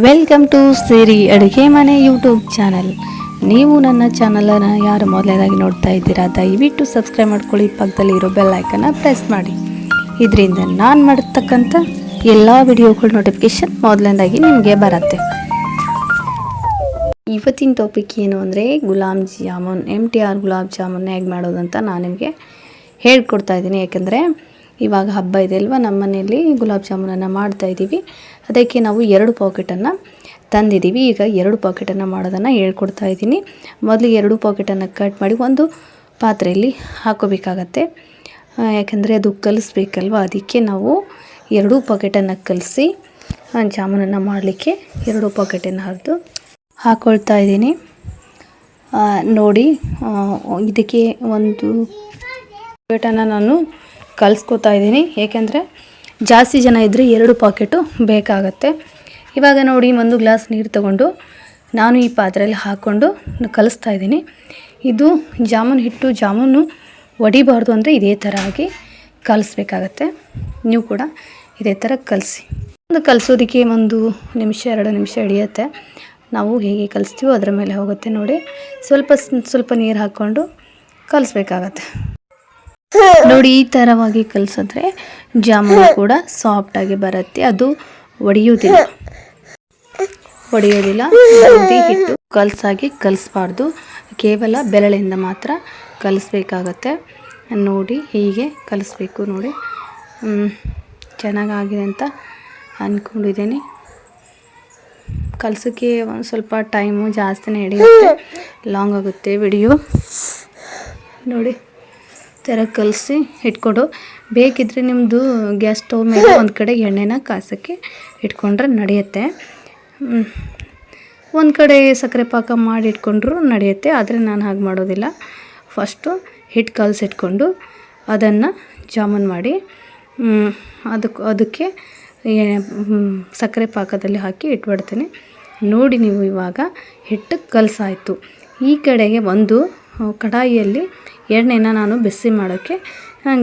Welcome to ಸಿರಿ ಅಡುಗೆ ಮನೆ YouTube channel ನೀವು ನನ್ನ ಚಾನಲನ್ನು ಯಾರು ಮೊದಲನೇದಾಗಿ ನೋಡ್ತಾ ಇದ್ದೀರಾ, ದಯವಿಟ್ಟು ಸಬ್ಸ್ಕ್ರೈಬ್ ಮಾಡ್ಕೊಳ್ಳಿ, ಪಕ್ಕದಲ್ಲಿ ಇರೋ ಬೆಲ್ ಐಕನ್ನ ಪ್ರೆಸ್ ಮಾಡಿ. ಇದರಿಂದ ನಾನು ಮಾಡಿರ್ತಕ್ಕಂಥ ಎಲ್ಲ ವಿಡಿಯೋಗಳ ನೋಟಿಫಿಕೇಶನ್ ಮೊದಲನೇದಾಗಿ ನಿಮಗೆ ಬರುತ್ತೆ. ಇವತ್ತಿನ ಟಾಪಿಕ್ ಏನು ಅಂದರೆ, gulab jamun M T R gulab jamun ಹೇಗೆ ಮಾಡೋದಂತ ನಾನು ನಿಮಗೆ ಹೇಳ್ಕೊಡ್ತಾ ಇದ್ದೀನಿ. ಯಾಕೆಂದರೆ ಇವಾಗ ಹಬ್ಬ ಇದೆ ಅಲ್ವಾ? ನಮ್ಮ ಮನೆಯಲ್ಲಿ ಗುಲಾಬ್ ಜಾಮೂನನ್ನು ಮಾಡ್ತಾ ಇದ್ದೀವಿ. ಅದಕ್ಕೆ ನಾವು ಎರಡು ಪಾಕೆಟನ್ನು ತಂದಿದ್ದೀವಿ. ಈಗ ಎರಡು ಪಾಕೆಟನ್ನು ಮಾಡೋದನ್ನು ಹೇಳ್ಕೊಡ್ತಾ ಇದ್ದೀನಿ. ಮೊದಲು ಎರಡು ಪಾಕೆಟನ್ನು ಕಟ್ ಮಾಡಿ ಒಂದು ಪಾತ್ರೆಯಲ್ಲಿ ಹಾಕೋಬೇಕಾಗತ್ತೆ. ಯಾಕೆಂದರೆ ಅದು ಕಲಿಸ್ಬೇಕಲ್ವ? ಅದಕ್ಕೆ ನಾವು ಎರಡೂ ಪಾಕೆಟನ್ನು ಕಲಿಸಿ ಜಾಮೂನನ್ನು ಮಾಡಲಿಕ್ಕೆ ಎರಡು ಪಾಕೆಟನ್ನು ಹರಿದು ಹಾಕ್ಕೊಳ್ತಾ ಇದ್ದೀನಿ. ನೋಡಿ ಇದಕ್ಕೆ ಒಂದು ಪಾಕೆಟನ್ನು ನಾನು ಕಲಿಸ್ಕೊತಾ ಇದ್ದೀನಿ. ಏಕೆಂದರೆ ಜಾಸ್ತಿ ಜನ ಇದ್ದರೆ ಎರಡು ಪಾಕೆಟು ಬೇಕಾಗತ್ತೆ. ಇವಾಗ ನೋಡಿ ಒಂದು ಗ್ಲಾಸ್ ನೀರು ತಗೊಂಡು ನಾನು ಈ ಪಾತ್ರೆಯಲ್ಲಿ ಹಾಕ್ಕೊಂಡು ಕಲಿಸ್ತಾ ಇದ್ದೀನಿ. ಇದು ಜಾಮೂನ್ ಹಿಟ್ಟು ಜಾಮೂನು ಒಡಿಬಾರ್ದು ಅಂದರೆ ಇದೇ ಥರ ಆಗಿ ಕಲಿಸ್ಬೇಕಾಗತ್ತೆ. ನೀವು ಕೂಡ ಇದೇ ಥರ ಕಲಿಸಿ. ಒಂದು ಕಲಿಸೋದಕ್ಕೆ ಒಂದು ನಿಮಿಷ, ಎರಡು ನಿಮಿಷ ಹಿಡಿಯುತ್ತೆ. ನಾವು ಹೇಗೆ ಕಲಿಸ್ತೀವೋ ಅದರ ಮೇಲೆ ಹೋಗುತ್ತೆ ನೋಡಿ. ಸ್ವಲ್ಪ ಸ್ವಲ್ಪ ನೀರು ಹಾಕ್ಕೊಂಡು ಕಲಿಸ್ಬೇಕಾಗತ್ತೆ. ನೋಡಿ ಈ ಥರವಾಗಿ ಕಲಿಸಿದ್ರೆ ಜಾಮೂನು ಕೂಡ ಸಾಫ್ಟಾಗಿ ಬರುತ್ತೆ. ಅದು ಒಡೆಯೋದಿಲ್ಲ ಒಡೆಯೋದಿಲ್ಲ ಗೋಧಿ ಹಿಟ್ಟು ಕಲಸಾಗಿ ಕಲಿಸ್ಬಾರ್ದು. ಕೇವಲ ಬೆರಳಿಂದ ಮಾತ್ರ ಕಲಿಸ್ಬೇಕಾಗತ್ತೆ. ನೋಡಿ ಹೀಗೆ ಕಲಿಸ್ಬೇಕು ನೋಡಿ. ಚೆನ್ನಾಗಾಗಿದೆ ಅಂತ ಅಂದ್ಕೊಂಡಿದ್ದೀನಿ ಕಲಸೋಕ್ಕೆ ಒಂದು ಸ್ವಲ್ಪ ಟೈಮು ಜಾಸ್ತಿನೇ ಹಿಡಿಯುತ್ತೆ. ಲಾಂಗ್ ಆಗುತ್ತೆ ವಿಡಿಯೋ. ನೋಡಿ. ಥರ ಕಲಸಿ ಇಟ್ಕೊಂಡು ಬೇಕಿದ್ರೆ ನಿಮ್ಮದು ಗ್ಯಾಸ್ ಸ್ಟವ್ ಮೇಲೆ ಒಂದು ಕಡೆ ಎಣ್ಣೆನ ಕಾಸೋಕ್ಕೆ ಇಟ್ಕೊಂಡ್ರೆ ನಡೆಯುತ್ತೆ. ಒಂದು ಕಡೆ ಸಕ್ಕರೆ ಪಾಕ ಮಾಡಿ ಇಟ್ಕೊಂಡ್ರು ನಡೆಯುತ್ತೆ ಆದರೆ ನಾನು ಹಾಗೆ ಮಾಡೋದಿಲ್ಲ. ಫಸ್ಟು ಹಿಟ್ಟು ಕಲಸಿಟ್ಕೊಂಡು ಅದನ್ನು ಜಾಮೂನ್ ಮಾಡಿ ಅದಕ್ಕೆ ಅದಕ್ಕೆ ಸಕ್ಕರೆ ಪಾಕದಲ್ಲಿ ಹಾಕಿ ಇಟ್ಬಿಡ್ತೀನಿ. ನೋಡಿ ನೀವು ಇವಾಗ ಹಿಟ್ಟು ಕಲಸಾಯಿತು. ಈ ಕಡೆಗೆ ಒಂದು ಕಡಾಯಿಯಲ್ಲಿ ಎಣ್ಣೆನ ನಾನು ಬಿಸಿ ಮಾಡೋಕ್ಕೆ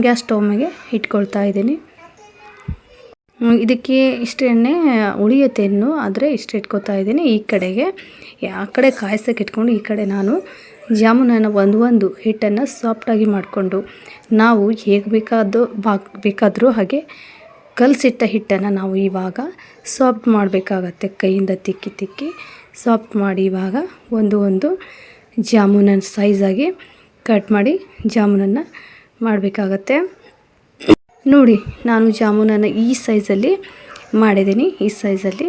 ಗ್ಯಾಸ್ ಸ್ಟವ್ ಮೇಲೆ ಇಟ್ಕೊಳ್ತಾ ಇದ್ದೀನಿ. ಇದಕ್ಕೆ ಇಷ್ಟು ಎಣ್ಣೆ ಉಳಿಯುತ್ತೆ ಇನ್ನು, ಆದರೆ ಇಷ್ಟು ಇಟ್ಕೊತಾ ಇದ್ದೀನಿ ಈ ಕಡೆಗೆ. ಆ ಕಡೆ ಕಾಯಿಸೋಕೆ ಇಟ್ಕೊಂಡು ಈ ಕಡೆ ನಾನು ಜಾಮೂನನ್ನು ಒಂದು ಒಂದು ಹಿಟ್ಟನ್ನು ಸಾಫ್ಟಾಗಿ ಮಾಡಿಕೊಂಡು, ನಾವು ಹೇಗೆ ಬೇಕಾದೋ ಬಾಕ್ ಬೇಕಾದರೂ ಹಾಗೆ ಕಲಸಿಟ್ಟ ಹಿಟ್ಟನ್ನು ನಾವು ಇವಾಗ ಸಾಫ್ಟ್ ಮಾಡಬೇಕಾಗತ್ತೆ ಕೈಯಿಂದ ತಿಕ್ಕಿ ತಿಕ್ಕಿ. ಸಾಫ್ಟ್ ಮಾಡಿ ಇವಾಗ ಒಂದು ಒಂದು ಜಾಮೂನನ್ನು ಸೈಜಾಗಿ ಕಟ್ ಮಾಡಿ ಜಾಮೂನನ್ನು ಮಾಡಬೇಕಾಗತ್ತೆ. ನೋಡಿ, ನಾನು ಜಾಮೂನನ್ನು ಈ ಸೈಜಲ್ಲಿ ಮಾಡಿದ್ದೀನಿ. ಈ ಸೈಜಲ್ಲಿ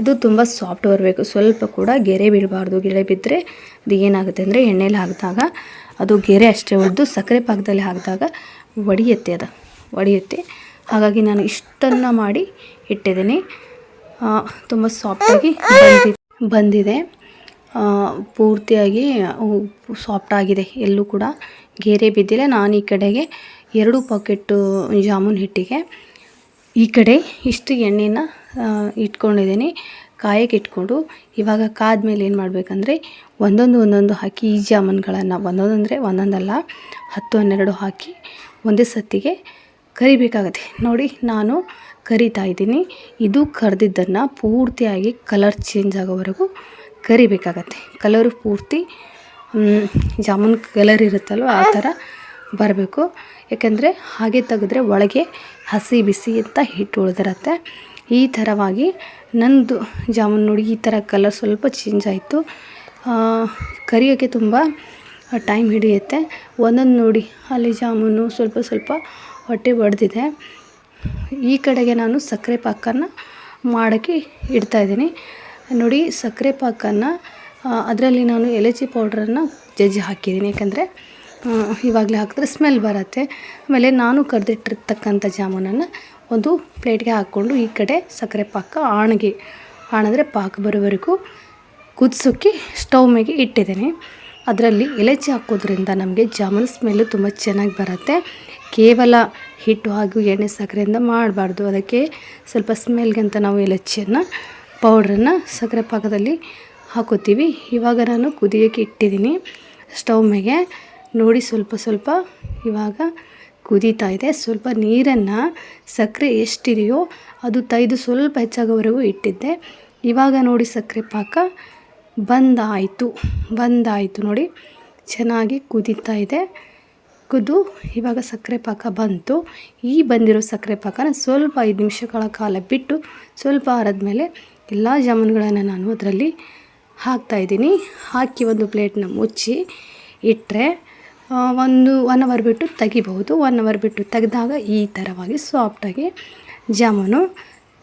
ಇದು ತುಂಬ ಸಾಫ್ಟ್ ಬರಬೇಕು. ಸ್ವಲ್ಪ ಕೂಡ ಗೆರೆ ಬೀಳಬಾರ್ದು. ಗೆರೆ ಬಿದ್ದರೆ ಅದು ಏನಾಗುತ್ತೆ ಅಂದರೆ ಎಣ್ಣೆಲಿ ಹಾಕಿದಾಗ, ಅದು ಗೆರೆ ಅಷ್ಟೇ ಉಳಿದು ಸಕ್ಕರೆ ಪಾಕದಲ್ಲಿ ಹಾಕಿದಾಗ ಒಡೆಯುತ್ತೆ ಅದು. ಒಡೆಯುತ್ತೆ. ಹಾಗಾಗಿ ನಾನು ಇಷ್ಟನ್ನು ಮಾಡಿ ಇಟ್ಟಿದ್ದೀನಿ. ತುಂಬ ಸಾಫ್ಟಾಗಿ ಬಂದಿ ಬಂದಿದೆ. ಪೂರ್ತಿಯಾಗಿ ಸಾಫ್ಟ್ ಆಗಿದೆ. ಎಲ್ಲೂ ಕೂಡ ಗೆರೆ ಬಿದ್ದಿಲ್ಲ. ನಾನು ಈ ಕಡೆಗೆ ಎರಡು ಪಾಕೆಟ್ಟು ಜಾಮೂನ್ ಹಿಟ್ಟಿಗೆ ಈ ಕಡೆ ಇಷ್ಟು ಎಣ್ಣೆನ ಇಟ್ಕೊಂಡಿದ್ದೀನಿ. ಕಾಯಕ್ಕೆ ಇಟ್ಕೊಂಡು ಇವಾಗ ಕಾದ್ಮೇಲೆ ಏನು ಮಾಡಬೇಕಂದ್ರೆ ಒಂದೊಂದು ಒಂದೊಂದು ಹಾಕಿ ಈ ಜಾಮೂನ್ಗಳನ್ನು ಒಂದೊಂದು ಅಂದರೆ ಒಂದೊಂದಲ್ಲ, ಹತ್ತು ಹನ್ನೆರಡು ಹಾಕಿ ಒಂದೇ ಸತ್ತಿಗೆ ಕರಿಬೇಕಾಗುತ್ತೆ. ನೋಡಿ, ನಾನು ಕರಿತಾ ಇದ್ದೀನಿ. ಇದು ಕರೆದಿದ್ದನ್ನು ಪೂರ್ತಿಯಾಗಿ ಕಲರ್ ಚೇಂಜ್ ಆಗೋವರೆಗೂ ಕರಿಬೇಕಾಗತ್ತೆ. ಕಲರು ಪೂರ್ತಿ ಜಾಮೂನ್ ಕಲರ್ ಇರುತ್ತಲ್ವ, ಆ ಥರ ಬರಬೇಕು. ಯಾಕೆಂದರೆ ಹಾಗೆ ತೆಗೆದ್ರೆ ಒಳಗೆ ಹಸಿ ಬಿಸಿ ಅಂತ ಹಿಟ್ಟು ಉಳಿದಿರತ್ತೆ. ಈ ಥರವಾಗಿ ನಂದು ಜಾಮೂನ್ ನೋಡಿ ಈ ಥರ ಕಲರ್ ಸ್ವಲ್ಪ ಚೇಂಜ್ ಆಯಿತು. ಕರಿಯೋಕ್ಕೆ ತುಂಬ ಟೈಮ್ ಹಿಡಿಯುತ್ತೆ. ಒಂದೊಂದು ನೋಡಿ, ಅಲ್ಲಿ ಜಾಮೂನು ಸ್ವಲ್ಪ ಸ್ವಲ್ಪ ಹೊಟ್ಟೆ ಬಡ್ದಿದೆ ಈ ಕಡೆಗೆ ನಾನು ಸಕ್ಕರೆ ಪಾಕನ ಮಾಡೋಕ್ಕೆ ಇಡ್ತಾಯಿದ್ದೀನಿ ನೋಡಿ, ಸಕ್ಕರೆ ಪಾಕನ್ನು ಅದರಲ್ಲಿ ನಾನು ಎಲಚಿ ಪೌಡ್ರನ್ನು ಜಜ್ಜಿ ಹಾಕಿದ್ದೀನಿ. ಯಾಕಂದರೆ ಇವಾಗಲೇ ಹಾಕಿದ್ರೆ ಸ್ಮೆಲ್ ಬರುತ್ತೆ. ಆಮೇಲೆ ನಾನು ಕರೆದಿಟ್ಟಿರ್ತಕ್ಕಂಥ ಜಾಮೂನನ್ನು ಒಂದು ಪ್ಲೇಟ್ಗೆ ಹಾಕ್ಕೊಂಡು ಈ ಕಡೆ ಸಕ್ಕರೆ ಪಾಕ ಆಣಿಗೆ, ಆಣಿದ್ರೆ ಪಾಕ ಬರೋವರೆಗೂ ಕುದಿಸೋಕ್ಕೆ ಸ್ಟವ್ ಮೇಲೆ ಇಟ್ಟಿದ್ದೀನಿ. ಅದರಲ್ಲಿ ಎಲಚಿ ಹಾಕೋದ್ರಿಂದ ನಮಗೆ ಜಾಮೂನ್ ಸ್ಮೆಲ್ಲು ತುಂಬ ಚೆನ್ನಾಗಿ ಬರುತ್ತೆ. ಕೇವಲ ಹಿಟ್ಟು ಹಾಗೂ ಎಣ್ಣೆ ಸಕ್ಕರೆಯಿಂದ ಮಾಡಬಾರ್ದು. ಅದಕ್ಕೆ ಸ್ವಲ್ಪ ಸ್ಮೆಲ್ಗಂತ ನಾವು ಎಲಚಿಯನ್ನು ಪೌಡ್ರನ್ನು ಸಕ್ಕರೆ ಪಾಕದಲ್ಲಿ ಹಾಕೋತೀವಿ. ಇವಾಗ ನಾನು ಕುದಿಯೋಕ್ಕೆ ಇಟ್ಟಿದ್ದೀನಿ. ಸ್ಟವ್ ಮೇಲೆ ನೋಡಿ ಸ್ವಲ್ಪ ಸ್ವಲ್ಪ ಇವಾಗ ಕುದೀತಾ ಇದೆ. ಸ್ವಲ್ಪ ನೀರನ್ನು ಸಕ್ಕರೆ ಎಷ್ಟಿದೆಯೋ ಅದು ತೈದು ಸ್ವಲ್ಪ ಹೆಚ್ಚಾಗೋವರೆಗೂ ಇಟ್ಟಿದ್ದೆ. ಇವಾಗ ನೋಡಿ ಸಕ್ಕರೆ ಪಾಕ ಬಂದಾಯಿತು ಬಂದಾಯಿತು ನೋಡಿ. ಚೆನ್ನಾಗಿ ಕುದೀತಾ ಇದೆ. ಕುದು ಇವಾಗ ಸಕ್ಕರೆ ಪಾಕ ಬಂತು. ಈ ಬಂದಿರೋ ಸಕ್ಕರೆ ಪಾಕನ ಸ್ವಲ್ಪ ಐದು ನಿಮಿಷಗಳ ಕಾಲ ಬಿಟ್ಟು ಸ್ವಲ್ಪ ಆರದ್ಮೇಲೆ ಎಲ್ಲ ಜಾಮೂನುಗಳನ್ನು ನಾನು ಅದರಲ್ಲಿ ಹಾಕ್ತಾಯಿದ್ದೀನಿ ಹಾಕಿ ಒಂದು ಪ್ಲೇಟ್ನ ಮುಚ್ಚಿ ಇಟ್ಟರೆ ಒಂದು ಒನ್ ಅವರ್ ಬಿಟ್ಟು ತೆಗಿಬಹುದು. ಒನ್ ಅವರ್ ಬಿಟ್ಟು ತೆಗೆದಾಗ ಈ ಥರವಾಗಿ ಸಾಫ್ಟಾಗಿ ಜಾಮೂನು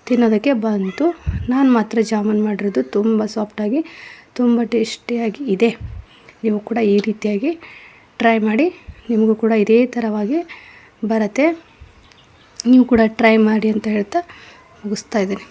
ತಿನ್ನೋದಕ್ಕೆ ಬಂತು. ನಾನು ಮಾತ್ರ ಜಾಮೂನು ಮಾಡಿರೋದು ತುಂಬ ಸಾಫ್ಟಾಗಿ ತುಂಬ ಟೇಸ್ಟಿಯಾಗಿ ಇದೆ. ನೀವು ಕೂಡ ಈ ರೀತಿಯಾಗಿ ಟ್ರೈ ಮಾಡಿ. ನಿಮಗೂ ಕೂಡ ಇದೇ ಥರವಾಗಿ ಬರುತ್ತೆ. ನೀವು ಕೂಡ ಟ್ರೈ ಮಾಡಿ ಅಂತ ಹೇಳ್ತಾ ಮುಗಿಸ್ತಾ ಇದ್ದೀನಿ.